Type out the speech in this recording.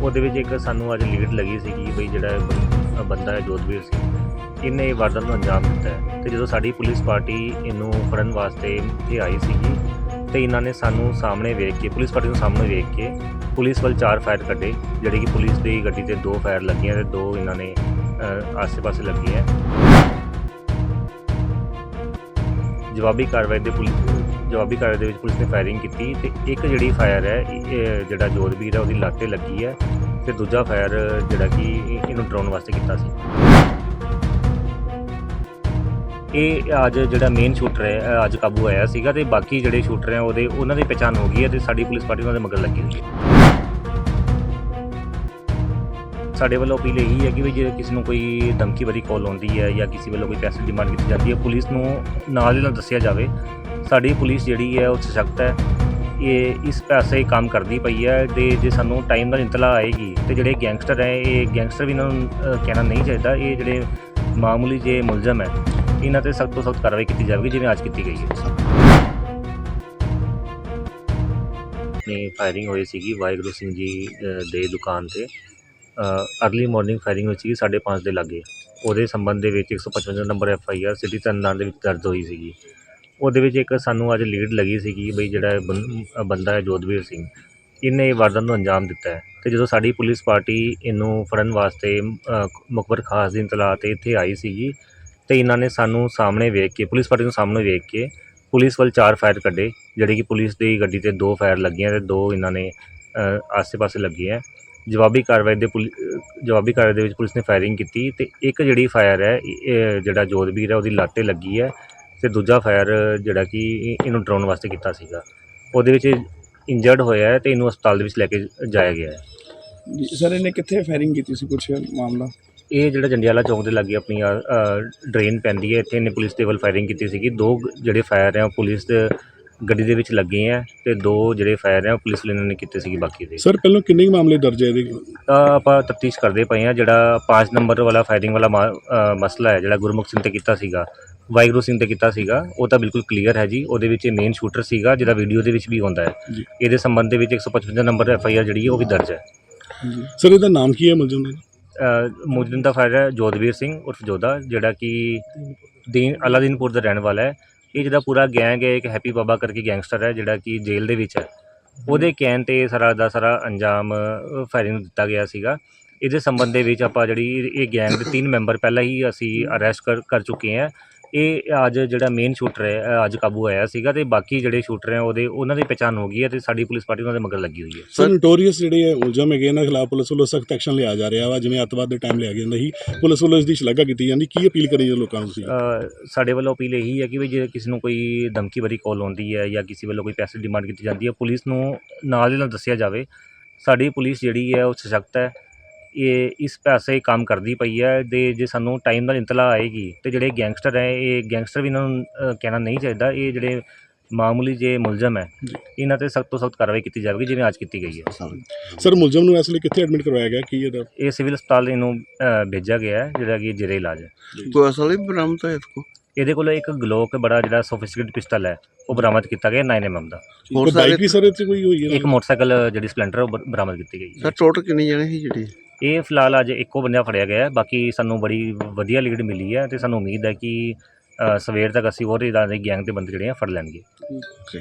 ਉਹਦੇ ਵਿੱਚ ਇੱਕ ਸਾਨੂੰ ਅੱਜ ਲੀਡ ਲੱਗੀ ਸੀਗੀ ਬਈ ਜਿਹੜਾ ਬੰਦਾ ਹੈ, ਜੋਧਵੀਰ ਸਿੰਘ। ਇਹਨੇ ਇਹ ਵਾਰਦਾਤ ਨੂੰ ਅੰਜਾਮ ਦਿੱਤਾ ਹੈ। ਤੇ ਜਦੋਂ ਸਾਡੀ ਪੁਲਿਸ ਪਾਰਟੀ ਇਹਨੂੰ ਫੜਨ ਵਾਸਤੇ ਇੱਥੇ ਆਈ ਸੀਗੀ, ਤੇ ਇਹਨਾਂ ਨੇ ਸਾਨੂੰ ਸਾਹਮਣੇ ਵੇਖ ਕੇ, ਪੁਲਿਸ ਪਾਰਟੀ ਨੂੰ ਸਾਹਮਣੇ ਵੇਖ ਕੇ ਪੁਲਿਸ ਵੱਲ ਚਾਰ ਫਾਇਰ ਕੱਢੇ, ਜਿਹੜੇ ਕਿ ਪੁਲਿਸ ਦੀ ਗੱਡੀ ਤੇ ਦੋ ਫਾਇਰ ਲੱਗੀਆਂ ਤੇ ਦੋ ਇਹਨਾਂ ਨੇ ਆਸੇ-ਪਾਸੇ ਲੱਗੇ ਹੈ ਜਵਾਬੀ ਕਾਰਵਾਈ ਦੇ ਪੁਲਿਸ ਜਵਾਬੀ ਕਾਰਵਾਈ ਦੇ ਵਿੱਚ ਪੁਲਿਸ ਨੇ ਫਾਇਰਿੰਗ ਕੀਤੀ ਤੇ ਇੱਕ ਜਿਹੜੀ ਫਾਇਰ ਹੈ, ਇਹ- ਜਿਹੜਾ ਜੋਧਵੀਰ ਹੈ, ਉਹਦੀ ਲੱਤ ਤੇ ਲੱਗੀ ਹੈ ਤੇ ਦੂਜਾ ਫਾਇਰ ਜਿਹੜਾ ਕਿ ਇਹਨੂੰ ਡਰਾਉਣ ਵਾਸਤੇ ਕੀਤਾ ਸੀ। ਇਹ ਅੱਜ ਜਿਹੜਾ ਮੇਨ ਸ਼ੂਟਰ ਹੈ ਅੱਜ ਕਾਬੂ ਆਇਆ ਸੀਗਾ ਤੇ ਬਾਕੀ ਜਿਹੜੇ ਸ਼ੂਟਰ ਹੈ, ਉਹਦੇ, ਉਹਨਾਂ ਦੀ ਪਛਾਣ ਹੋ ਗਈ ਹੈ ਤੇ ਸਾਡੀ ਪੁਲਿਸ ਪਾਰਟੀ ਉਹਨਾਂ ਦੇ ਮਗਰ ਲੱਗੀ ਹੋਈ ਹੈ। ਸਾਡੇ ਵੱਲੋਂ ਅਪੀਲ ਇਹੀ ਹੈ ਕਿ ਵੀ ਜੇ ਕਿਸੇ ਨੂੰ ਕੋਈ ਧਮਕੀ ਵਾਲੀ ਕਾਲ ਆਉਂਦੀ ਹੈ ਜਾਂ ਕਿਸੇ ਵੱਲੋਂ ਕੋਈ ਪੈਸੇ ਡਿਮਾਂਡ ਕੀਤੀ ਜਾਂਦੀ ਹੈ, ਪੁਲਿਸ ਨੂੰ ਨਾਲ ਹੀ ਨਾਲ ਦੱਸਿਆ ਜਾਵੇ। ਸਾਡੀ ਪੁਲਿਸ ਜਿਹੜੀ ਹੈ ਉਹ ਸਸ਼ਕਤ ਹੈ। ਇਹ ਇਸ ਪਾਸੇ ਕੰਮ ਕਰਦੀ ਪਈ ਹੈ ਤੇ ਜੇ ਸਾਨੂੰ ਟਾਈਮ ਨਾਲ ਇਤਲਾ ਆਏਗੀ ਤੇ ਜਿਹੜੇ ਗੈਂਗਸਟਰ ਹੈ, ਇਹ ਗੈਂਗਸਟਰ ਵੀ ਇਹਨਾਂ ਨੂੰ ਕਹਿਣਾ ਨਹੀਂ ਚਾਹੀਦਾ। ਇਹ ਜਿਹੜੇ ਮਾਮੂਲੀ ਜੇ ਮੁਲਜ਼ਮ ਹੈ, ਇਹਨਾਂ ਤੇ ਸਖਤ ਤੋਂ ਸਖਤ ਕਾਰਵਾਈ ਕੀਤੀ ਜਾਵੇਗੀ, ਜਿਵੇਂ ਅੱਜ ਕੀਤੀ ਗਈ ਹੈ। ਨੇ ਫਾਇਰਿੰਗ ਹੋਈ ਸੀਗੀ ਵਾਹਿਗੁਰੂ ਸਿੰਘ ਜੀ ਦੇ ਦੁਕਾਨ ਤੇ। ਅਰਲੀ ਮਾਰਨਿੰਗ ਫਾਇਰਿੰਗ ਹੋਈ ਸੀਗੀ 5:30 ਦੇ ਲਾਗੇ। ਉਹਦੇ ਸੰਬੰਧ ਦੇ ਵਿੱਚ 155 number F I R city Tarn Taran ਦੇ ਵਿੱਚ ਦਰਜ ਹੋਈ ਸੀਗੀ। ਉਹਦੇ ਵਿੱਚ ਇੱਕ ਸਾਨੂੰ ਅੱਜ ਲੀਡ ਲੱਗੀ ਸੀਗੀ ਬਈ ਜਿਹੜਾ ਬੰ- ਬੰਦਾ ਹੈ ਜੋਧਵੀਰ ਸਿੰਘ। ਇਹਨੇ ਇਹ ਵਾਰਦਾਤ ਨੂੰ ਅੰਜਾਮ ਦਿੱਤਾ ਹੈ। ਤੇ ਜਦੋਂ ਸਾਡੀ ਪੁਲਿਸ ਪਾਰਟੀ ਇਹਨੂੰ ਫੜਨ ਵਾਸਤੇ ਅ, ਮੁਖਬਰ ਖਾਸ ਦੀ ਇਤਲਾਹ ਤੇ ਇੱਥੇ ਆਈ ਸੀਗੀ ਤੇ ਇਹਨਾਂ ਨੇ ਸਾਨੂੰ ਸਾਹਮਣੇ ਵੇਖ ਕੇ ਪੁਲਿਸ ਪਾਰਟੀ ਨੂੰ ਸਾਹਮਣੇ ਵੇਖ ਕੇ ਪੁਲਿਸ ਵੱਲ ਚਾਰ ਫਾਇਰ ਕੱਢੇ ਜਿਹੜੇ ਕਿ ਪੁਲਿਸ ਦੀ ਗੱਡੀ ਤੇ ਦੋ ਫਾਇਰ ਲੱਗੀਆਂ ਤੇ ਦੋ ਇਹਨਾਂ ਨੇ ਅ, ਆਸੇ-ਪਾਸੇ ਲੱਗੇ ਹੈ। ਜਵਾਬੀ ਕਾਰਵਾਈ ਦੇ ਜਵਾਬੀ ਕਾਰਵਾਈ ਦੇ ਵਿੱਚ ਪੁਲਿਸ ਨੇ ਫਾਇਰਿੰਗ ਕੀਤੀ ਤੇ ਇੱਕ ਜਿਹੜੀ ਫਾਇਰ ਹੈ ਜਿਹੜਾ ਜੋਧਵੀਰ ਹੈ ਉਹਦੀ ਲੱਤ ਤੇ ਲੱਗੀ ਹੈ ਤੇ ਦੂਜਾ ਫਾਇਰ ਜਿਹੜਾ ਕਿ ਇਹ- ਇਹਨੂੰ ਡਰਾਉਣ ਵਾਸਤੇ ਕੀਤਾ ਸੀਗਾ। ਉਹਦੇ ਵਿੱਚ ਇੰਜਰਡ ਹੋਇਆ ਹੈ ਤੇ ਇਹਨੂੰ ਹਸਪਤਾਲ ਦੇ ਵਿੱਚ ਲੈ ਕੇ ਜਾਇਆ ਗਿਆ ਹੈ। ਸਰ ਇਹਨੇ ਕਿੱਥੇ ਫਾਇਰਿੰਗ ਕੀਤੀ ਸੀ ਕੁਛ ਮਾਮਲਾ? ਇਹ ਜਿਹੜਾ ਜੰਡਿਆਲਾ ਚੌਂਕ ਦੇ ਲਾਗੇ ਆਪਣੀ ਡਰੇਨ ਪੈਂਦੀ ਹੈ ਇੱਥੇ ਇਹਨੇ ਪੁਲਿਸ ਦੇ ਵੱਲ ਫਾਇਰਿੰਗ ਕੀਤੀ ਸੀਗੀ। ਦੋ ਜਿਹੜੇ ਫਾਇਰ ਹੈ ਉਹ ਪੁਲਿਸ ਦੇ ਗੱਡੀ ਦੇ ਵਿੱਚ ਲੱਗੇ ਆ ਤੇ ਦੋ ਜਿਹੜੇ ਫਾਇਰ ਹੈ ਉਹ ਪੁਲਿਸ ਵਾਲਿਆਂ ਨੇ ਕੀਤੇ ਸੀਗੇ ਬਾਕੀ ਦੇ। ਸਰ ਪਹਿਲਾਂ ਕਿੰਨੇ ਕੁ ਮਾਮਲੇ ਦਰਜ ਹੈ ਇਹਦੇ? ਤਾਂ ਆਪਾਂ ਤਫਤੀਸ਼ ਕਰਦੇ ਪਏ ਆ ਜਿਹੜਾ 5 ਨੰਬਰ ਵਾਲਾ ਫਾਇਰਿੰਗ ਵਾਲਾ ਮਾ- ਅ, ਮਸਲਾ ਹੈ ਜਿਹੜਾ ਗੁਰਮੁਖ ਸਿੰਘ ਤੇ ਕੀਤਾ ਸੀਗਾ ਵਾਹਿਗੁਰੂ ਸਿੰਘ ਤੇ ਕੀਤਾ ਸੀਗਾ ਉਹ ਤਾਂ ਬਿਲਕੁਲ ਕਲੀਅਰ ਹੈ ਜੀ ਉਹਦੇ ਵਿੱਚ ਮੇਨ ਸ਼ੂਟਰ ਸੀਗਾ ਜਿਹਦਾ ਵੀਡੀਓ ਦੇ ਵਿੱਚ ਵੀ ਹੁੰਦਾ ਹੈ। ਜੀ। ਇਹਦੇ ਸੰਬੰਧ ਦੇ ਵਿੱਚ 155 ਨੰਬਰ ਐਫ ਆਈ ਆਰ ਜਿਹੜੀ ਹੈ ਉਹ ਵੀ ਦਰਜ ਹੈ। ਸਰ ਇਹਦਾ ਨਾਮ ਕੀ ਹੈ ਮੁਲਜ਼ਮ ਦਾ? ਅ, ਮੁਜਰਿਮ ਦਾ ਫਾਇਰ ਹੈ ਜੋਧਵੀਰ ਸਿੰਘ ਉਰਫ ਜੋਧਾ ਜਿਹੜਾ ਕਿ ਦੀਨ ਅਲਾਦੀਨਪੁਰ ਦਾ ਰਹਿਣ ਵਾਲਾ ਹੈ। ਇਹ ਜਿਹੜਾ ਪੂਰਾ ਗੈਂਗ ਹੈ, ਇੱਕ ਹੈਪੀ ਬਾਬਾ ਕਰਕੇ ਗੈਂਗਸਟਰ ਹੈ, ਜਿਹੜਾ ਕਿ ਜੇਲ੍ਹ ਦੇ ਵਿੱਚ ਹੈ। ਉਹਦੇ ਕਹਿਣ ਤੇ ਸਾਰਾ ਦਾ ਸਾਰਾ ਅੰਜਾਮ ਫਾਇਰਿੰਗ ਨੂੰ ਦਿੱਤਾ ਗਿਆ ਸੀਗਾ। ਇਹਦੇ ਸੰਬੰਧ ਦੇ ਵਿੱਚ ਆਪਾਂ ਜਿਹੜੀ ਇਹ ਗੈਂਗ ਦੇ ਤਿੰਨ ਮੈਂਬਰ ਪਹਿਲਾਂ ਹੀ ਅਸੀਂ ਅਰੈਸਟ ਕਰ ਕਰ ਚੁੱਕੇ ਹਾਂ। ਇਹ ਅੱਜ ਜਿਹੜਾ ਮੇਨ ਸ਼ੂਟਰ ਹੈ ਅੱਜ ਕਾਬੂ ਆਇਆ ਸੀਗਾ ਤੇ ਬਾਕੀ ਜਿਹੜੇ ਸ਼ੂਟਰ ਹੈ ਉਹਦੇ ਉਹਨਾਂ ਦੀ ਪਛਾਣ ਹੋ ਗਈ ਹੈ ਤੇ ਸਾਡੀ ਪੁਲਿਸ ਪਾਰਟੀ ਉਹਨਾਂ ਦੇ ਮਗਰ ਲੱਗੀ ਹੋਈ ਹੈ। ਸਰ ਨੋਟੋਰੀਅਸ ਜਿਹੜੇ ਹੈ ਮੁਲਜ਼ਮ ਹੈਗੇ ਇਹਨਾਂ ਖਿਲਾਫ ਪੁਲਿਸ ਵੱਲੋਂ ਸਖਤ ਐਕਸ਼ਨ ਲਿਆ ਜਾ ਰਿਹਾ ਵਾ ਜਿਵੇਂ ਅੱਤਵਾਦ ਦੇ ਟਾਈਮ ਲਿਆ ਜਾਂਦਾ ਸੀ ਪੁਲਿਸ ਵੱਲੋਂ ਇਸ ਦੀ ਸ਼ਲਾਘਾ ਕੀਤੀ ਜਾਂਦੀ ਕੀ ਅਪੀਲ ਕਰੀ ਜੇ ਲੋਕਾਂ ਨੂੰ ਤੁਸੀਂ? ਸਾਡੇ ਵੱਲੋਂ ਅਪੀਲ ਇਹੀ ਹੈ ਕਿ ਵੀ ਜੇ ਕਿਸੇ ਨੂੰ ਕੋਈ ਧਮਕੀ ਭਰੀ ਕਾਲ ਆਉਂਦੀ ਹੈ ਜਾਂ ਕਿਸੇ ਵੱਲੋਂ ਕੋਈ ਪੈਸੇ ਡਿਮਾਂਡ ਕੀਤੀ ਜਾਂਦੀ ਹੈ ਪੁਲਿਸ ਨੂੰ ਨਾਲ ਦੀ ਨਾਲ ਦੱਸਿਆ ਜਾਵੇ। ਸਾਡੀ ਪੁਲਿਸ ਜਿਹੜੀ ਹੈ ਉਹ ਸਸ਼ਕਤ ਹੈ ਇਹ ਇਸ ਪਾਸੇ ਕੰਮ ਕਰਦੀ ਪਈ ਹੈ ਦੇ ਜੇ ਸਾਨੂੰ ਟਾਈਮ ਨਾਲ ਇੰਤਲਾ ਆਏਗੀ ਤੇ ਜਿਹੜੇ ਗੈਂਗਸਟਰ ਹੈ ਇਹ ਗੈਂਗਸਟਰ ਵੀ ਇਹਨਾਂ ਨੂੰ ਕਹਿਣਾ ਨਹੀਂ ਚਾਹੀਦਾ। ਇਹ ਜਿਹੜੇ ਮਾਮੂਲੀ ਜੇ ਮੁਲਜ਼ਮ ਹੈ ਇਹਨਾਂ ਤੇ ਸਖਤ ਤੋਂ ਸਖਤ ਕਾਰਵਾਈ ਕੀਤੀ ਜਾਵੇਗੀ ਜਿਵੇਂ ਅੱਜ ਕੀਤੀ ਗਈ ਹੈ। ਸਰ ਮੁਲਜ਼ਮ ਨੂੰ ਇਸ ਕਿੱਥੇ ਐਡਮਿਟ ਕਰਵਾਇਆ ਗਿਆ? ਕੀ ਇਹਦਾ? ਇਹ ਸਿਵਲ ਹਸਪਤਾਲ ਇਹਨੂੰ ਭੇਜਿਆ ਗਿਆ ਹੈ ਜਿਹੜਾ ਕਿ ਜਿਹੜੇ ਇਲਾਜ ਹੈ। ਕੋਈ ਅਸਲ ਹੀ ਬਰਾਮਦ ਇਸ ਕੋ? ਇਹਦੇ ਕੋਲ ਇੱਕ ਗਲੋਕ ਬੜਾ ਜਿਹੜਾ ਸੋਫਿਸਟੀਕੇਟਡ ਪਿਸਟਲ ਹੈ ਉਹ ਬਰਾਮਦ ਕੀਤਾ ਗਿਆ 9 mm ਦਾ। ਹੋਰ ਕੋਈ ਸਾਰੇ ਬਾਈਕ ਵੀ ਸਰ ਇੱਥੇ ਕੋਈ ਹੋਈ ਹੈ? ਇੱਕ ਮੋਟਰਸਾਈਕਲ ਜਿਹੜੀ ਸਪਲੈਂਡਰ ਉਹ ਬ- ਬਰਾਮਦ ਕੀਤੀ ਗਈ ਹੈ। ਸਰ ਟੋਟਲ ਕਿੰਨੀ ਜਣੇ ਸੀ ਜਿਹੜੀ? ਇਹ ਫਿਲਹਾਲ ਅੱਜ ਇੱਕੋ ਬੰਦਾ ਫੜਿਆ ਗਿਆ ਹੈ ਬਾਕੀ ਸਾਨੂੰ ਬੜੀ ਵਧੀਆ ਲੀਡ ਮਿਲੀ ਹੈ ਤੇ ਸਾਨੂੰ ਉਮੀਦ ਹੈ ਕਿ ਅ, ਸਵੇਰ ਤੱਕ ਅਸੀਂ ਹੋਰ ਇਦਾਂ ਦੇ ਗੈਂਗ ਦੇ ਬੰਦੇ ਜਿਹੜੇ ਆ ਫੜ ਲੈਣਗੇ। Okay.